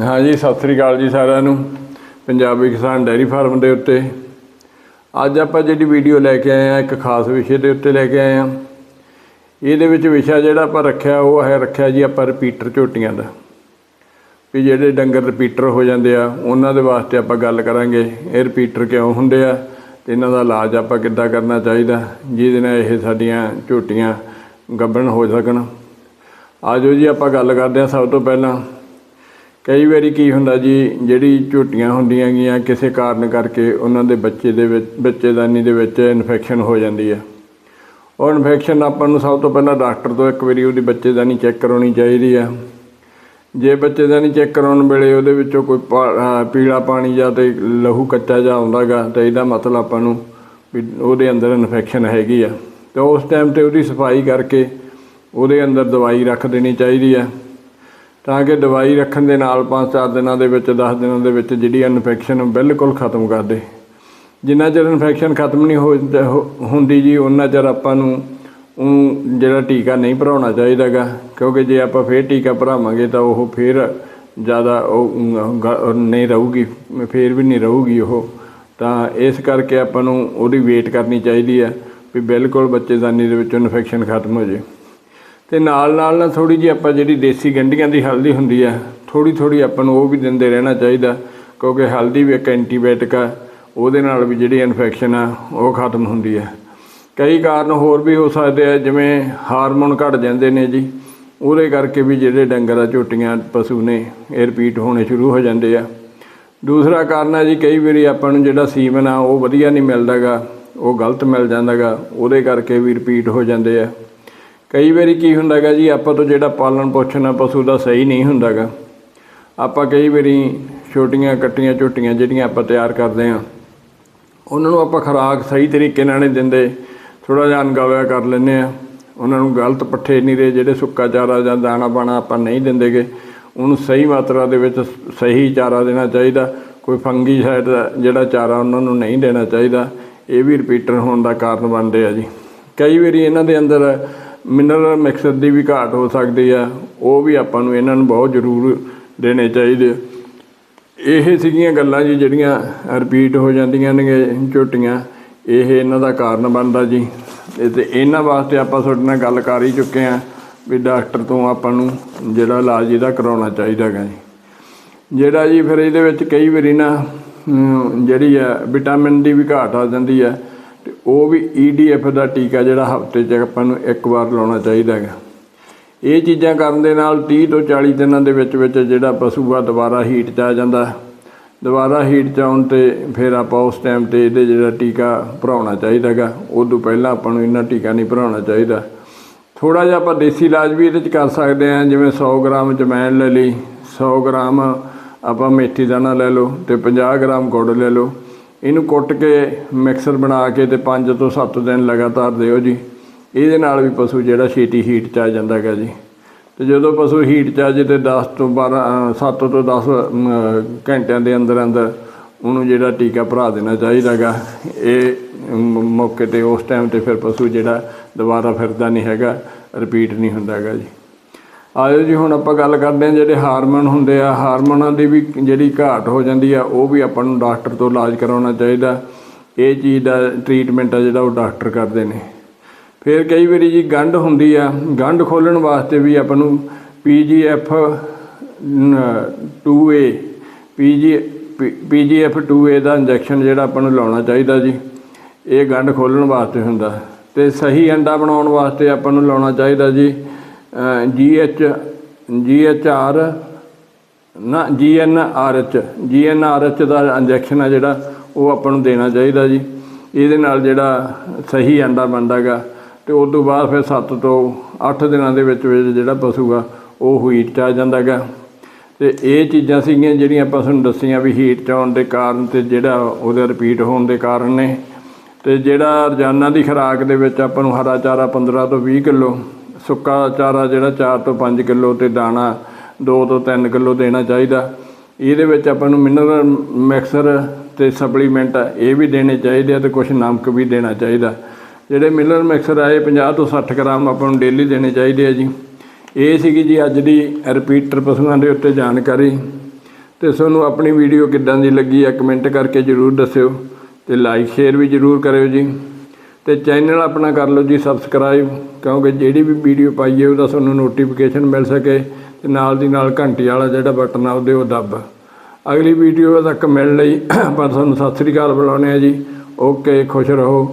ਹਾਂਜੀ, ਸਤਿ ਸ੍ਰੀ ਅਕਾਲ ਜੀ ਸਾਰਿਆਂ ਨੂੰ, ਪੰਜਾਬੀ ਕਿਸਾਨ ਡੈਰੀ ਫਾਰਮ ਦੇ ਉੱਤੇ। ਅੱਜ ਆਪਾਂ ਜਿਹੜੀ ਵੀਡੀਓ ਲੈ ਕੇ ਆਏ ਆ, ਇੱਕ ਖਾਸ ਵਿਸ਼ੇ ਦੇ ਉੱਤੇ ਲੈ ਕੇ ਆਏ ਆ। ਇਹਦੇ ਵਿੱਚ ਵਿਸ਼ਾ ਜਿਹੜਾ ਆਪਾਂ ਰੱਖਿਆ, ਉਹ ਹੈ ਰੱਖਿਆ ਜੀ ਆਪਾਂ ਰਿਪੀਟਰ ਝੋਟੀਆਂ ਦਾ। ਵੀ ਜਿਹੜੇ ਡੰਗਰ ਰਿਪੀਟਰ ਹੋ ਜਾਂਦੇ ਆ, ਉਹਨਾਂ ਦੇ ਵਾਸਤੇ ਆਪਾਂ ਗੱਲ ਕਰਾਂਗੇ, ਇਹ ਰਿਪੀਟਰ ਕਿਉਂ ਹੁੰਦੇ ਆ, ਤੇ ਇਹਨਾਂ ਦਾ ਇਲਾਜ ਆਪਾਂ ਕਿੱਦਾਂ ਕਰਨਾ ਚਾਹੀਦਾ, ਜਿਹਦੇ ਨਾਲ ਇਹ ਸਾਡੀਆਂ ਝੋਟੀਆਂ ਗੱਭਣ ਹੋ ਸਕਣ। ਆਜੋ ਜੀ ਆਪਾਂ ਗੱਲ ਕਰਦੇ ਹਾਂ ਸਭ ਤੋਂ ਪਹਿਲਾਂ। ਕਈ ਵਾਰੀ ਕੀ ਹੁੰਦਾ ਜੀ, ਜਿਹੜੀ ਝੋਟੀਆਂ ਹੁੰਦੀਆਂ ਗੀਆਂ ਕਿਸੇ ਕਾਰਨ ਕਰਕੇ ਉਹਨਾਂ ਦੇ ਬੱਚੇ ਦੇ ਵਿੱਚ ਬੱਚੇਦਾਨੀ ਦੇ ਵਿੱਚ ਇਨਫੈਕਸ਼ਨ ਹੋ ਜਾਂਦੀ ਹੈ ਉਹ ਇਨਫੈਕਸ਼ਨ ਆਪਾਂ ਨੂੰ ਸਭ ਤੋਂ ਪਹਿਲਾਂ ਡਾਕਟਰ ਤੋਂ ਇੱਕ ਵਾਰੀ ਉਹਦੀ ਬੱਚੇਦਾਨੀ ਚੈੱਕ ਕਰਾਉਣੀ ਚਾਹੀਦੀ ਆ। ਜੇ ਬੱਚੇਦਾਨੀ ਚੈੱਕ ਕਰਾਉਣ ਵੇਲੇ ਉਹਦੇ ਵਿੱਚੋਂ ਕੋਈ ਪਾ- ਪੀਲਾ ਪਾਣੀ ਜਾਂ ਤੇ ਲਹੂ ਕੱਚਾ ਜਿਹਾ ਆਉਂਦਾਗਾ, ਤਾਂ ਇਹਦਾ ਮਤਲਬ ਆਪਾਂ ਨੂੰ ਵੀ ਉਹਦੇ ਅੰਦਰ ਇਨਫੈਕਸ਼ਨ ਹੈਗੀ ਆ। ਤੇ ਉਸ ਟਾਈਮ ਤੇ ਉਹਦੀ ਸਫ਼ਾਈ ਕਰਕੇ ਉਹਦੇ ਅੰਦਰ ਦਵਾਈ ਰੱਖ ਦੇਣੀ ਚਾਹੀਦੀ ਆ। ਤਾਂ ਕਿ ਦਵਾਈ ਰੱਖਣ ਦੇ ਨਾਲ 5-4 ਦਿਨਾਂ ਦੇ ਵਿੱਚ 10 ਦਿਨਾਂ ਦੇ ਵਿੱਚ ਜਿਹੜੀ ਇਨਫੈਕਸ਼ਨ ਬਿਲਕੁਲ ਖਤਮ ਕਰ ਦੇ। ਜਿੰਨਾ ਚਿਰ ਇਨਫੈਕਸ਼ਨ ਖਤਮ ਨਹੀਂ ਹੋ ਹੁੰਦੀ ਜੀ ਉਹਨਾਂ ਚਿਰ ਆਪਾਂ ਨੂੰ ਉਹ ਜਿਹੜਾ ਟੀਕਾ ਨਹੀਂ ਭਰਾਉਣਾ ਚਾਹੀਦਾਗਾ ਕਿਉਂਕਿ ਜੇ ਆਪਾਂ ਫੇਰ ਟੀਕਾ ਭਰਾਵਾਂਗੇ ਤਾਂ ਉਹ ਫੇਰ ਜ਼ਿਆਦਾ ਉਹ ਨਹੀਂ ਰਹੂਗੀ, ਫੇਰ ਵੀ ਨਹੀਂ ਰਹੂਗੀ ਉਹ। ਤਾਂ ਇਸ ਕਰਕੇ ਆਪਾਂ ਨੂੰ ਉਹਦੀ ਵੇਟ ਕਰਨੀ ਚਾਹੀਦੀ ਹੈ ਵੀ ਬਿਲਕੁਲ ਬੱਚੇਦਾਨੀ ਦੇ ਵਿੱਚੋਂ ਇਨਫੈਕਸ਼ਨ ਖਤਮ ਹੋ ਜੇ। ਤੇ ਨਾਲ ਨਾਲ ਨਾ ਥੋੜੀ ਜਿਹੀ ਆਪਾਂ ਜਿਹੜੀ ਦੇਸੀ ਗੰਢੀਆਂ ਦੀ ਹਲਦੀ ਹੁੰਦੀ ਆ ਥੋੜੀ ਥੋੜੀ ਆਪਾਂ ਨੂੰ ਉਹ ਵੀ ਦਿੰਦੇ ਰਹਿਣਾ ਚਾਹੀਦਾ, ਕਿਉਂਕਿ ਹਲਦੀ ਵੀ ਇੱਕ ਐਂਟੀਬਾਇਓਟਿਕ ਆ, ਉਹਦੇ ਨਾਲ ਵੀ ਜਿਹੜੀ ਇਨਫੈਕਸ਼ਨ ਆ, ਉਹ ਖਤਮ ਹੁੰਦੀ ਆ। ਕਈ ਕਾਰਨ ਹੋਰ ਵੀ ਹੋ ਸਕਦੇ ਆ, ਜਿਵੇਂ ਹਾਰਮੋਨ ਘਟ ਜਾਂਦੇ ਨੇ ਜੀ, ਉਹਦੇ ਕਰਕੇ ਵੀ ਜਿਹੜੇ ਡੰਗਰ ਆ ਝੋਟੀਆਂ, ਪਸ਼ੂ ਨੇ ਇਹ ਰਿਪੀਟ ਹੋਣੇ ਸ਼ੁਰੂ ਹੋ ਜਾਂਦੇ ਆ। ਦੂਸਰਾ ਕਾਰਨ ਹੈ ਜੀ, ਕਈ ਵਾਰੀ ਆਪਾਂ ਨੂੰ ਜਿਹੜਾ ਸੀਮਨ ਆ, ਉਹ ਵਧੀਆ ਨਹੀਂ ਮਿਲਦਾਗਾ ਉਹ ਗਲਤ ਮਿਲ ਜਾਂਦਾਗਾ ਉਹਦੇ ਕਰਕੇ ਵੀ ਰਿਪੀਟ ਹੋ ਜਾਂਦੇ ਆ। ਕਈ ਵਾਰੀ ਕੀ ਹੁੰਦਾਗਾ ਜੀ, ਆਪਾਂ ਤੋਂ ਜਿਹੜਾ ਪਾਲਣ ਪੋਸ਼ਣ ਆ, ਪਸ਼ੂ ਦਾ ਸਹੀ ਨਹੀਂ ਹੁੰਦਾਗਾ। ਆਪਾਂ ਕਈ ਵਾਰੀ ਛੋਟੀਆਂ ਕੱਟੀਆਂ ਝੋਟੀਆਂ ਜਿਹੜੀਆਂ ਆਪਾਂ ਤਿਆਰ ਕਰਦੇ ਆ ਉਹਨਾਂ ਨੂੰ ਆਪਾਂ ਖੁਰਾਕ ਸਹੀ ਤਰੀਕੇ ਨਾਲ ਨਹੀਂ ਦਿੰਦੇ ਥੋੜਾ ਜਿਹਾ ਅਣਗੌਲਿਆ ਕਰ ਲੈਂਦੇ ਆ ਉਹਨਾਂ ਨੂੰ ਗਲਤ ਪੱਠੇ ਨਹੀਂ ਦੇ, ਜਿਹੜੇ ਸੁੱਕਾ ਚਾਰਾ ਜਾਂ ਦਾਣਾ ਪਾਣਾ ਆਪਾਂ ਨਹੀਂ ਦਿੰਦੇਗੇ। ਉਹਨੂੰ ਸਹੀ ਮਾਤਰਾ ਦੇ ਵਿੱਚ ਸਹੀ ਚਾਰਾ ਦੇਣਾ ਚਾਹੀਦਾ। ਕੋਈ ਫੰਗੀ ਸਾਈਡ ਦਾ ਜਿਹੜਾ ਚਾਰਾ ਉਹਨਾਂ ਨੂੰ ਨਹੀਂ ਦੇਣਾ ਚਾਹੀਦਾ। ਇਹ ਵੀ ਰਿਪੀਟਰ ਹੋਣ ਦਾ ਕਾਰਨ ਬਣਦੇ ਆ ਜੀ। ਕਈ ਵਾਰੀ ਇਹਨਾਂ ਦੇ ਅੰਦਰ ਮਿਨਰਲ ਮਿਕਸਰ ਦੀ ਵੀ ਘਾਟ ਹੋ ਸਕਦੀ ਆ, ਉਹ ਵੀ ਆਪਾਂ ਨੂੰ ਇਹਨਾਂ ਨੂੰ ਬਹੁਤ ਜ਼ਰੂਰ ਦੇਣੇ ਚਾਹੀਦੇ। ਇਹ ਸੀਗੀਆਂ ਗੱਲਾਂ ਜੀ ਜਿਹੜੀਆਂ ਰਿਪੀਟ ਹੋ ਜਾਂਦੀਆਂ ਨੇ ਝੋਟੀਆਂ। ਇਹ ਇਹਨਾਂ ਦਾ ਕਾਰਨ ਬਣਦਾ ਜੀ। ਤੇ ਇਹਨਾਂ ਵਾਸਤੇ ਆਪਾਂ ਤੁਹਾਡੇ ਨਾਲ ਗੱਲ ਕਰ ਹੀ ਚੁੱਕੇ ਆ ਵੀ ਡਾਕਟਰ ਤੋਂ ਆਪਾਂ ਨੂੰ ਜਿਹੜਾ ਇਲਾਜ ਇਹਦਾ ਕਰਾਉਣਾ ਚਾਹੀਦਾ ਹੈਗਾ ਜੀ। ਜਿਹੜਾ ਜੀ ਫਿਰ ਇਹਦੇ ਵਿੱਚ ਕਈ ਵਾਰੀ ਨਾ ਜਿਹੜੀ ਆ ਵਿਟਾਮਿਨ ਦੀ ਵੀ ਘਾਟ ਆ ਜਾਂਦੀ ਹੈ ਉਹ ਵੀ ਈਡੀਐਫ ਦਾ ਟੀਕਾ ਜਿਹੜਾ ਹਫ਼ਤੇ 'ਚ ਆਪਾਂ ਨੂੰ ਇੱਕ ਵਾਰ ਲਾਉਣਾ ਚਾਹੀਦਾ ਹੈਗਾ। ਇਹ ਚੀਜ਼ਾਂ ਕਰਨ ਦੇ ਨਾਲ 30 ਤੋਂ 40 ਦਿਨਾਂ ਦੇ ਵਿੱਚ ਵਿੱਚ ਜਿਹੜਾ ਪਸ਼ੂ ਆ ਦੁਬਾਰਾ ਹੀਟ 'ਚ ਆ ਜਾਂਦਾ। ਦੁਬਾਰਾ ਹੀਟ 'ਚ ਆਉਣ ਤੇ ਫਿਰ ਆਪਾਂ ਉਸ ਟਾਈਮ ਤੇ ਇਹਦੇ ਜਿਹੜਾ ਟੀਕਾ ਭਰਾਉਣਾ ਚਾਹੀਦਾ ਚਾਹੀਦਾਗਾ ਉਦੋਂ ਪਹਿਲਾਂ ਆਪਾਂ ਨੂੰ ਇਹਨਾਂ ਟੀਕਾ ਨਹੀਂ ਭਰਾਉਣਾ ਚਾਹੀਦਾ। ਥੋੜਾ ਜਿਹਾ ਆਪਾਂ ਦੇਸੀ ਇਲਾਜ ਵੀ ਇਹਦੇ 'ਚ ਕਰ ਸਕਦੇ ਹਾਂ, ਜਿਵੇਂ 100 ਗ੍ਰਾਮ ਜਮੈਣ ਲੈ ਲਈ 100 ਗ੍ਰਾਮ ਆਪਾਂ ਮੇਥੀ ਦਾਣਾ ਲੈ ਲਓ ਤੇ 50 ਗ੍ਰਾਮ ਗੁੜ ਲੈ ਲਓ। ਇਹਨੂੰ ਕੁੱਟ ਕੇ ਮਿਕਸਰ ਬਣਾ ਕੇ ਤੇ 5 ਤੋਂ 7 ਦਿਨ ਲਗਾਤਾਰ ਦਿਓ ਜੀ। ਇਹਦੇ ਨਾਲ ਵੀ ਪਸ਼ੂ ਜਿਹੜਾ ਛੇਤੀ ਹੀਟ 'ਚ ਆ ਜਾਂਦਾ ਹੈਗਾ ਜੀ। ਤੇ ਜਦੋਂ ਪਸ਼ੂ ਹੀਟ 'ਚ ਆ ਜੇ ਤੇ 10 ਤੋਂ 12 7 ਤੋਂ 10 ਘੰਟਿਆਂ ਦੇ ਅੰਦਰ ਅੰਦਰ ਉਹਨੂੰ ਜਿਹੜਾ ਟੀਕਾ ਭਰਾ ਦੇਣਾ ਚਾਹੀਦਾਗਾ ਇਹ ਮੌਕੇ ਤੇ ਉਸ ਟਾਈਮ ਤੇ ਫਿਰ ਪਸ਼ੂ ਜਿਹੜਾ ਦੁਬਾਰਾ ਫਿਰਦਾ ਨਹੀਂ ਹੈਗਾ ਰਿਪੀਟ ਨਹੀਂ ਹੁੰਦਾ ਹੈਗਾ ਜੀ। ਆਜੋ ਜੀ, ਹੁਣ ਆਪਾਂ ਗੱਲ ਕਰਦੇ ਹਾਂ ਜਿਹੜੇ ਹਾਰਮੋਨ ਹੁੰਦੇ ਆ। ਹਾਰਮੋਨਾਂ ਦੀ ਵੀ ਜਿਹੜੀ ਘਾਟ ਹੋ ਜਾਂਦੀ ਆ, ਉਹ ਵੀ ਆਪਾਂ ਨੂੰ ਡਾਕਟਰ ਤੋਂ ਇਲਾਜ ਕਰਾਉਣਾ ਚਾਹੀਦਾ। ਇਹ ਚੀਜ਼ ਦਾ ਟ੍ਰੀਟਮੈਂਟ ਆ ਜਿਹੜਾ ਉਹ ਡਾਕਟਰ ਕਰਦੇ ਨੇ। ਫਿਰ ਕਈ ਵਾਰੀ ਜੀ ਗੰਢ ਹੁੰਦੀ ਆ। ਗੰਢ ਖੋਲਣ ਵਾਸਤੇ ਵੀ ਆਪਾਂ ਨੂੰ ਪੀਜੀਐਫ 2A ਪੀਜੀ ਪੀਜੀਐਫ 2A ਦਾ ਇੰਜੈਕਸ਼ਨ ਜਿਹੜਾ ਆਪਾਂ ਨੂੰ ਲਾਉਣਾ ਚਾਹੀਦਾ ਜੀ। ਇਹ ਗੰਢ ਖੋਲਣ ਵਾਸਤੇ ਹੁੰਦਾ। ਤੇ ਸਹੀ ਅੰਡਾ ਬਣਾਉਣ ਵਾਸਤੇ ਆਪਾਂ ਨੂੰ ਲਾਉਣਾ ਚਾਹੀਦਾ ਜੀ। ਜੀ ਐੱਚ ਜੀ ਜੀਐਚ ਆਰ ਨਾ G N R H G N R GNRH ਦਾ ਇੰਜੈਕਸ਼ਨ ਆ ਜਿਹੜਾ, ਉਹ ਆਪਾਂ ਨੂੰ ਦੇਣਾ ਚਾਹੀਦਾ ਜੀ। ਇਹਦੇ ਨਾਲ ਜਿਹੜਾ ਸਹੀ ਅੰਡਾ ਬਣਦਾਗਾ, ਤੇ ਉਸ ਤੋਂ ਬਾਅਦ ਫਿਰ 7 ਤੋਂ 8 ਦਿਨਾਂ ਦੇ ਵਿੱਚ ਵਿੱਚ ਜਿਹੜਾ ਪਸ਼ੂ ਆ ਉਹ ਹੀਟ 'ਚ ਆ ਜਾਂਦਾਗਾ। ਤੇ ਇਹ ਚੀਜ਼ਾਂ ਸੀਗੀਆਂ ਜਿਹੜੀਆਂ ਆਪਾਂ ਤੁਹਾਨੂੰ ਦੱਸੀਆਂ ਵੀ ਹੀਟ 'ਚ ਆਉਣ ਦੇ ਕਾਰਨ ਤੇ ਜਿਹੜਾ ਉਹਦੇ ਰਿਪੀਟ ਹੋਣ ਦੇ ਕਾਰਨ ਨੇ। ਤੇ ਜਿਹੜਾ ਰੋਜ਼ਾਨਾ ਦੀ ਖੁਰਾਕ ਦੇ ਵਿੱਚ ਆਪਾਂ ਨੂੰ ਹਰਾ ਚਾਰਾ 15 ਤੋਂ 20 ਕਿਲੋ ਸੁੱਕਾ ਚਾਰਾ ਜਿਹੜਾ 4 ਤੋਂ 5 ਕਿਲੋ ਤੇ ਦਾਣਾ 2 ਤੋਂ 3 ਕਿਲੋ ਦੇਣਾ ਚਾਹੀਦਾ। ਇਹਦੇ ਵਿੱਚ ਆਪਾਂ ਨੂੰ ਮਿਨਰਲ ਮਿਕਸਰ ਤੇ ਸਪਲੀਮੈਂਟ ਇਹ ਵੀ ਦੇਣੇ ਚਾਹੀਦੇ ਆ ਤੇ ਕੁਝ ਨਮਕ ਵੀ ਦੇਣਾ ਚਾਹੀਦਾ। ਜਿਹੜੇ ਮਿਨਰਲ ਮਿਕਸਰ ਆਏ 50 ਤੋਂ 60 ਗ੍ਰਾਮ ਆਪਾਂ ਨੂੰ ਡੇਲੀ ਦੇਣੇ ਚਾਹੀਦੇ ਆ ਜੀ। ਇਹ ਸੀਗੀ ਜੀ ਅੱਜ ਦੀ ਰਿਪੀਟਰ ਪਸ਼ੂਆਂ ਦੇ ਉੱਤੇ ਜਾਣਕਾਰੀ। ਤੇ ਤੁਹਾਨੂੰ ਆਪਣੀ ਵੀਡੀਓ ਕਿੱਦਾਂ ਦੀ ਲੱਗੀ ਹੈ ਕਮੈਂਟ ਕਰਕੇ ਜਰੂਰ ਦੱਸਿਓ ਤੇ ਲਾਈਕ ਸ਼ੇਅਰ ਵੀ ਜਰੂਰ ਕਰਿਓ ਜੀ। ਤੇ ਚੈਨਲ ਆਪਣਾ ਕਰ ਲਓ ਜੀ ਸਬਸਕ੍ਰਾਈਬ ਕਿਉਂਕਿ ਜਿਹੜੀ ਵੀ ਵੀਡੀਓ ਪਾਈਏ ਉਹਦਾ ਤੁਹਾਨੂੰ ਨੋਟੀਫਿਕੇਸ਼ਨ ਮਿਲ ਸਕੇ ਤੇ ਨਾਲ ਦੀ ਨਾਲ ਘੰਟੀ ਵਾਲਾ ਜਿਹੜਾ ਬਟਨ ਆ ਉਹਦੇ ਉਹ ਦੱਬ। ਅਗਲੀ ਵੀਡੀਓ ਤੱਕ ਮਿਲਣ ਲਈ ਆਪਾਂ ਤੁਹਾਨੂੰ ਸਤਿ ਸ੍ਰੀ ਅਕਾਲ ਬੁਲਾਉਂਦੇ ਆ ਜੀ। ਓਕੇ ਖੁਸ਼ ਰਹੋ।